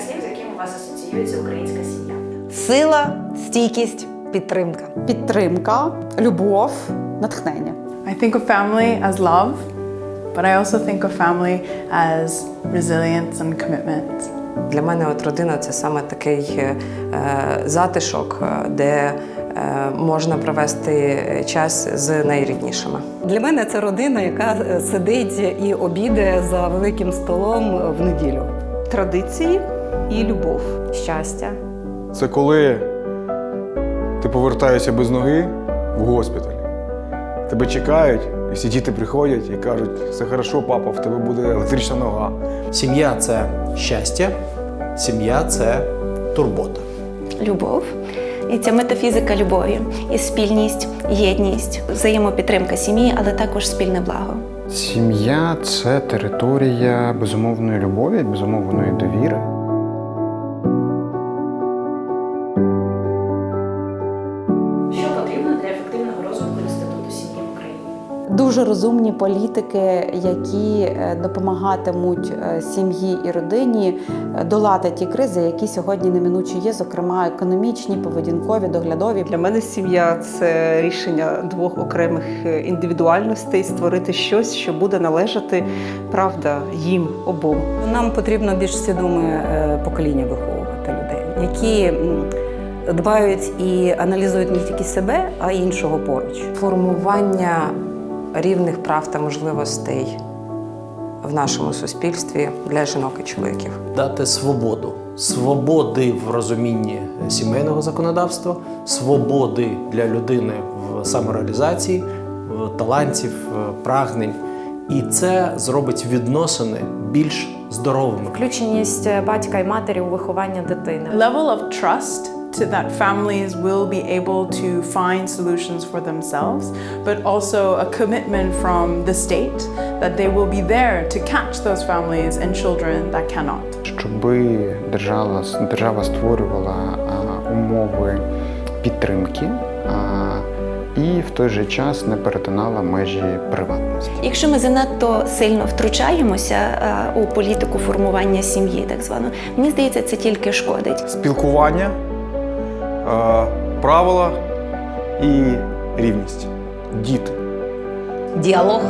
декілька слів, з якими у вас асоціюється українська сім'я. Сила, стійкість, підтримка. Підтримка, любов, натхнення. I think of family as love, but I also think of family as resilience and commitment. Для мене от родина це саме такий е, затишок, е, де е, можна провести час з найріднішими. Для мене це родина, яка е, сидить і обідає за великим столом в неділю. Традиції і любов. Щастя. Це коли ти повертаєшся без ноги в госпіталь. Тебе чекають, і всі діти приходять і кажуть, все хорошо, папа, в тебе буде електрична нога. Сім'я це щастя, сім'я це турбота. любов. І ця метафізика любові, і спільність, єдність, взаємопідтримка сім'ї, але також спільне благо. Сім'я це територія безумовної любові, безумовної довіри. Дуже розумні політики, які е, допомагатимуть е, сім'ї і родині е, долати ті кризи, які сьогодні неминучі є, зокрема економічні, поведінкові, доглядові. Для мене сім'я це рішення двох окремих індивідуальностей створити щось, що буде належати правда їм обом. Нам потрібно більш свідоме покоління виховувати людей, які дбають і аналізують не тільки себе, а й іншого поруч. Формування рівних прав та можливостей в нашому суспільстві для жінок і чоловіків. Дати свободу. Свободи в розумінні сімейного законодавства, свободи для людини в самореалізації, в талантів, в прагнень. І це зробить відносини більш здоровими. Включеність батька і матері у виховання дитини. Level of trust to that families will be able to find solutions for themselves, but also a commitment from the state that they will be there to catch those families and children that cannot. Щоби держава, держава створювала а, умови підтримки а, і в той же час не перетинала межі приватності. Якщо ми занадто сильно втручаємося у політику формування сім'ї, так звано, мені здається, це тільки шкодить. Спілкування, правила і рівність. Діти. Діалог.